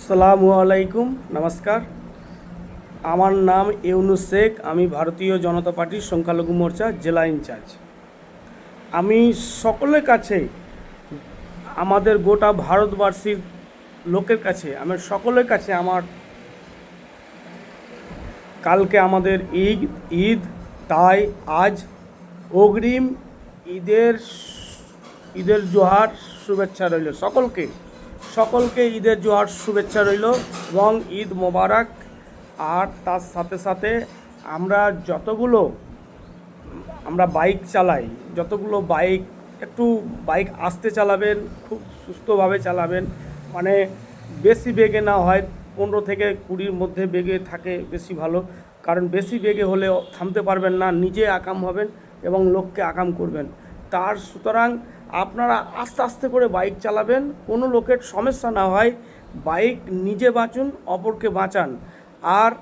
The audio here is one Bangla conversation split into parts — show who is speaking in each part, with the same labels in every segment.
Speaker 1: আসসালামু আলাইকুম, নমস্কার। আমার নাম ইউনুস শেখ, আমি ভারতীয় জনতা পার্টির সংখ্যালঘু মোর্চা জেলা ইনচার্জ। আমি সকলের কাছে, আমাদের গোটা ভারতবর্ষীর লোকের কাছে, আমি সকলের কাছে আমার, কালকে আমাদের ঈদ ঈদ, তাই আজ অগ্রিম ঈদের ঈদের জোহার শুভেচ্ছা রইল সকলকে। সকলকে ঈদের জোয়ার শুভেচ্ছা রইল এবং ঈদ মোবারক। আর তার সাথে সাথে আমরা যতগুলো, আমরা বাইক চালাই, যতগুলো বাইক, একটু বাইক আস্তে চালাবেন, খুব সুস্থভাবে চালাবেন মানে বেশি বেগে না হয়, পনেরো থেকে কুড়ির মধ্যে বেগে থাকে বেশি ভালো। কারণ বেশি বেগে হলে থামতে পারবেন না, নিজে আকাম হবেন এবং লোককে আকাম করবেন। তার সুতরাং আপনারা আস্তে আস্তে করে বাইক চালাবেন, কোনো লোকের সমস্যা না হয়, বাইক নিজে বাঁচুন, অপরকে বাঁচান। আর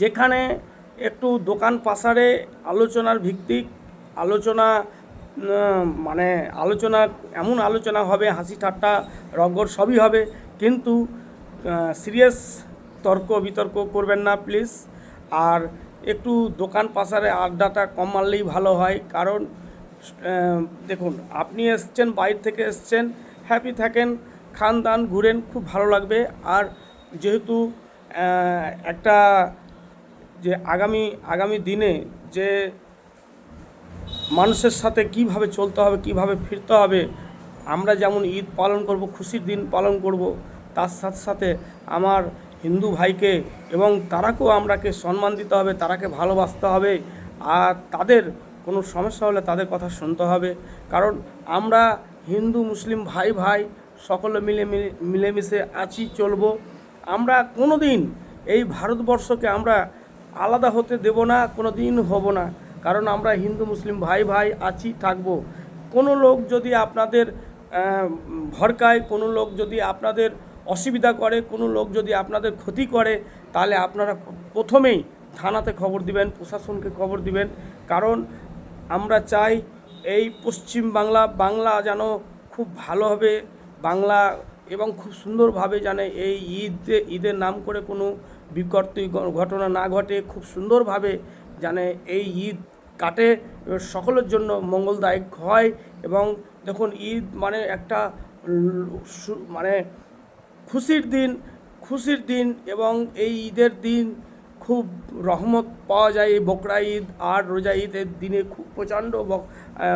Speaker 1: যেখানে একটু দোকান পাসারে আলোচনার ভিত্তিক আলোচনা মানে আলোচনা, এমন আলোচনা হবে, হাসি ঠাট্টা রগর সবই হবে, কিন্তু সিরিয়াস তর্ক, বিতর্ক করবেন না, প্লিজ। আর একটু দোকান পাসারে আড্ডাটা কম মারলেই ভালো হয়, কারণ দেখুন, আপনি এসছেন, বাইরে থেকে এসছেন হ্যাপি থাকেন, খান দান, ঘুরেন, খুব ভালো লাগবে। আর যেহেতু একটা যে আগামী আগামী দিনে যে মানুষের সাথে কীভাবে চলতে হবে, কীভাবে ফিরতে হবে, আমরা যেমন ঈদ পালন করব, খুশির দিন পালন করব, তার সাথে সাথে আমার হিন্দু ভাইকে এবং তারাকেও আমরাকে সম্মান দিতে হবে, তারাকে ভালোবাসতে হবে, আর তাদের কোনো সমস্যা হলে তাদের কথা শুনতে হবে। কারণ আমরা হিন্দু, মুসলিম ভাই ভাই সকলে মিলে মিলে, মিলেমিশে আছি, চলবো। আমরা কোনো দিন এই ভারতবর্ষকে আমরা আলাদা হতে দেব না কোনো দিন হব না। কারণ আমরা হিন্দু, মুসলিম ভাই ভাই আছি, থাকব। কোনো লোক যদি আপনাদের ভরকায়, কোনো লোক যদি আপনাদের অসুবিধা করে, কোনো লোক যদি আপনাদের ক্ষতি করে, তাহলে আপনারা প্রথমেই থানাতে খবর দিবেন, প্রশাসনকে খবর দিবেন। কারণ আমরা চাই এই পশ্চিম বাংলা বাংলা যেন খুব ভালোভাবে বাংলা এবং খুব সুন্দরভাবে জানে এই ঈদে, ঈদের নাম করে কোনো বিকর্তি ঘটনা না ঘটে, খুব সুন্দরভাবে জানে এই ঈদ কাটে। সকলের জন্য মঙ্গলদায়ক হয় এবং দেখুন ঈদ মানে একটা মানে খুশির দিন খুশির দিন এবং এই ঈদের দিন খুব রহমত পাওয়া যায় এই বকরা ঈদ, আর রোজা ঈদের দিনে খুব প্রচণ্ড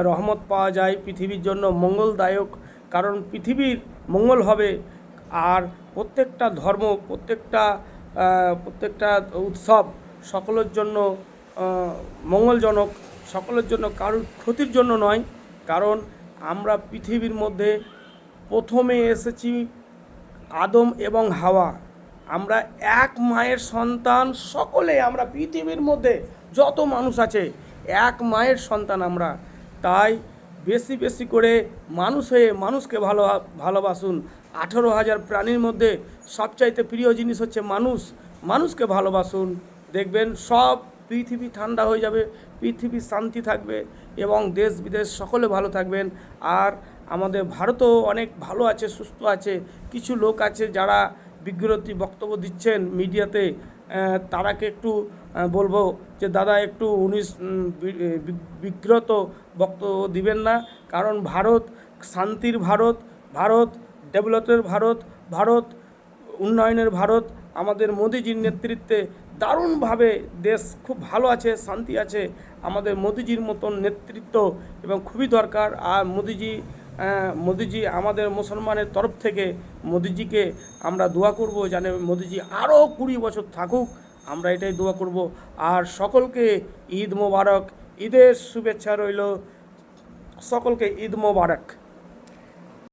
Speaker 1: রহমত পাওয়া যায় পৃথিবীর জন্য মঙ্গলদায়ক, কারণ পৃথিবীর মঙ্গল হবে। আর প্রত্যেকটা ধর্ম, প্রত্যেকটা প্রত্যেকটা উৎসব সকলের জন্য মঙ্গলজনক, সকলের জন্য কারোর ক্ষতির জন্য নয়, কারণ আমরা পৃথিবীর মধ্যে প্রথমে এসেছি আদম এবং হাওয়া। আমরা এক মায়ের সন্তান, সকলে আমরা পৃথিবীর মধ্যে যত মানুষ আছে, এক মায়ের সন্তান আমরা। তাই বেশি বেশি করে মানুষ হয়ে মানুষকে ভালো ভালোবাসুন। আঠেরো হাজার প্রাণীর মধ্যে সবচাইতে প্রিয় জিনিস হচ্ছে মানুষ। মানুষকে ভালোবাসুন। দেখবেন সব পৃথিবী ঠান্ডা হয়ে যাবে, পৃথিবী শান্তি থাকবে এবং দেশ বিদেশ সকলে ভালো থাকবেন। আর আমাদের ভারতও অনেক ভালো আছে, সুস্থ আছে। কিছু লোক আছে যারা বিজ্ঞপ্তি বক্তব্য দিচ্ছেন মিডিয়াতে তারাকে একটু বলব যে দাদা একটু উনিশ বিগ্রত বক্তব্য দিবেন না। কারণ ভারত, শান্তির ভারত ভারত, ডেভেলপের ভারত ভারত, উন্নয়নের ভারত, আমাদের মোদিজির নেতৃত্বে দারুণভাবে দেশ খুব ভালো আছে, শান্তি আছে। আমাদের মোদিজির মতন নেতৃত্ব এবং খুবই দরকার। আর মোদিজি মোদিজি আমাদের মুসলমানের তরফ থেকে মোদিজিকে আমরা দোয়া করব জানে মোদিজি আরও কুড়ি বছর থাকুক, আমরা এটাই দোয়া করব। আর সকলকে ঈদ মোবারক, ঈদের শুভেচ্ছা রইল। সকলকে ঈদ মোবারক।